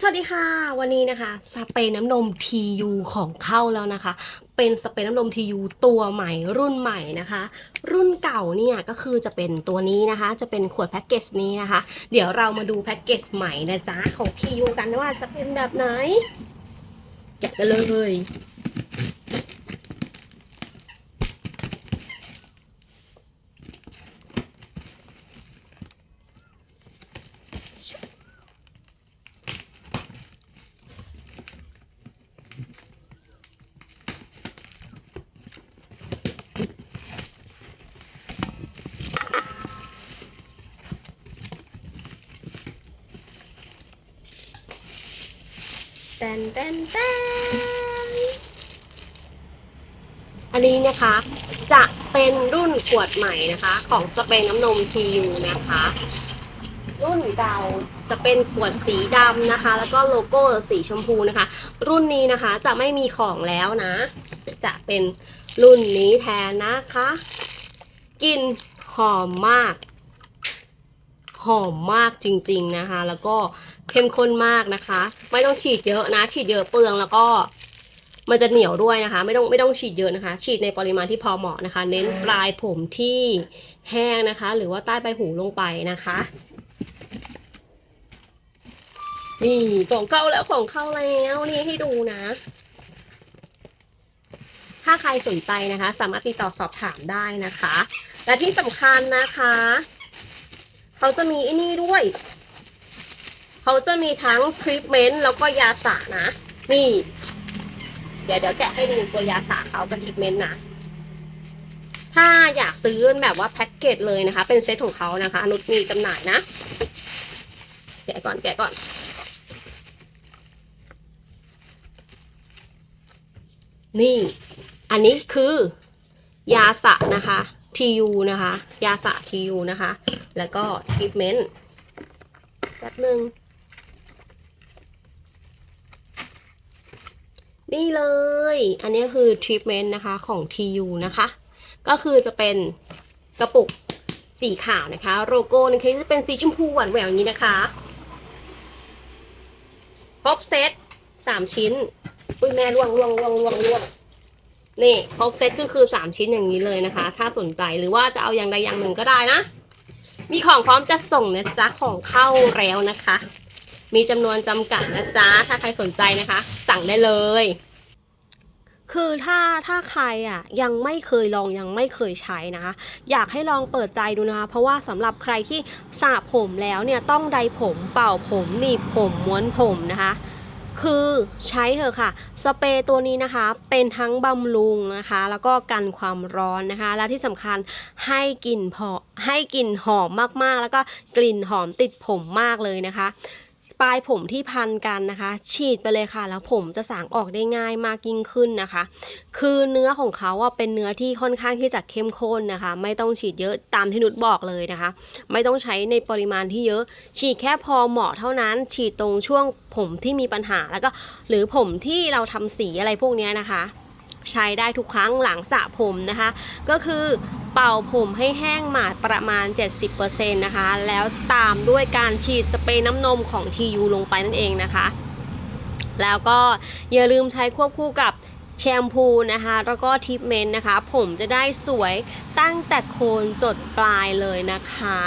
สวัสดีค่ะ วันนี้นะคะ สเปรย์น้ำนม TU ของเข้าแล้วนะคะ เป็นสเปรย์น้ำนม TU ตัวใหม่รุ่นใหม่นะคะ รุ่นเก่าเนี่ยก็คือจะเป็นตัวนี้นะคะ จะเป็นขวดแพ็กเกจนี้นะคะ เดี๋ยวเรามาดูแพ็กเกจใหม่นะจ๊ะของ TU กันว่าจะเป็นแบบไหน แกะกันเลย ตนแตนแตนอันนี้นะคะ จะเป็นรุ่นขวดใหม่นะคะ ของสเปรย์น้ำนม TU นะคะ รุ่นเก่าจะเป็นขวดสีดำนะคะ แล้วก็โลโก้สีชมพูนะคะ รุ่นนี้นะคะจะไม่มีของแล้วนะ จะเป็นรุ่นนี้แทนนะคะกลิ่นหอมมาก หอมมากจริงๆนะคะ แล้วก็เข้มข้นมากนะคะ ไม่ต้องฉีดเยอะนะ ฉีดเยอะเปลืองแล้วก็มันจะเหนียวด้วยนะคะ ไม่ต้องไม่ต้องฉีดเยอะนะคะ ฉีดในปริมาณที่พอเหมาะนะคะ เน้นปลายผมที่แห้งนะคะ หรือว่าใต้ใบหูลงไปนะคะนี่ของเข้าแล้วของเข้าแล้วนี่ให้ดูนะ ถ้าใครสนใจนะคะ สามารถติดต่อสอบถามได้นะคะ และที่สำคัญนะคะ เขาจะมีไอ้นี่ด้วย เขาจะมีทั้งทรีทเมนต์แล้วก็ยาสระนะ นี่ เดี๋ยวเดี๋ยวแกะให้ดูตัวยาสระเขากับทรีทเมนต์นะ ถ้าอยากซื้อแบบว่าแพ็กเกจเลยนะคะ เป็นเซตของเขานะคะ นุชมีจำหน่ายนะ แกะก่อนแกะก่อนนี่ อันนี้คือยาสระนะคะ TU นะคะ ยาสระ TU นะคะ แล้วก็ทรีทเมนต์แป๊บหนึ่งนี่เลย อันนี้คือทรีทเมนต์นะคะของ TU นะคะ ก็คือจะเป็นกระปุกสีขาวนะคะ โลโก้นะคะจะเป็นสีชมพูหวานแหววอย่างนี้นะคะครบเซตสามชิ้น อุ้ยแม่ล่วงล่วงล่วงล่วงล่วง นี่ครบเซตก็คือสามชิ้นอย่างนี้เลยนะคะ ถ้าสนใจหรือว่าจะเอาอย่างใดอย่างหนึ่งก็ได้นะ มีของพร้อมจะส่งนะจ๊ะของเข้าแล้วนะคะ มีจำนวนจำกัดนะจ๊ะถ้าใครสนใจนะคะ สั่งได้เลยคือถ้าถ้าใครอะยังไม่เคยลองยังไม่เคยใช้นะคะ อยากให้ลองเปิดใจดูนะคะ เพราะว่าสำหรับใครที่สระผมแล้วเนี่ยต้องใดผมเป่าผมหนีบผมม้วนผมนะคะ คือใช้เถอะค่ะ สเปรย์ตัวนี้นะคะ เป็นทั้งบำรุงนะคะ แล้วก็กันความร้อนนะคะ และที่สำคัญให้กลิ่นพอให้กลิ่นหอมมากๆ แล้วก็กลิ่นหอมติดผมมากเลยนะคะ ปลายผมที่พันกันนะคะ ฉีดไปเลยค่ะ แล้วผมจะสางออกได้ง่ายมากยิ่งขึ้นนะคะ คือเนื้อของเขาอะเป็นเนื้อที่ค่อนข้างที่จะเข้มข้นนะคะ ไม่ต้องฉีดเยอะตามที่นุชบอกเลยนะคะ ไม่ต้องใช้ในปริมาณที่เยอะ ฉีดแค่พอเหมาะเท่านั้นฉีดตรงช่วงผมที่มีปัญหาแล้วก็ หรือผมที่เราทำสีอะไรพวกนี้นะคะใช้ได้ทุกครั้งหลังสระผมนะคะ ก็คือ เป่าผมให้แห้งหมาดประมาณ 70%นะคะ แล้วตามด้วยการฉีดสเปรย์น้ำนมของ TU ลงไปนั่นเองนะคะ แล้วก็อย่าลืมใช้ควบคู่กับแชมพูนะคะ แล้วก็ทิปเมนต์นะคะ ผมจะได้สวยตั้งแต่โคนจดปลายเลยนะคะ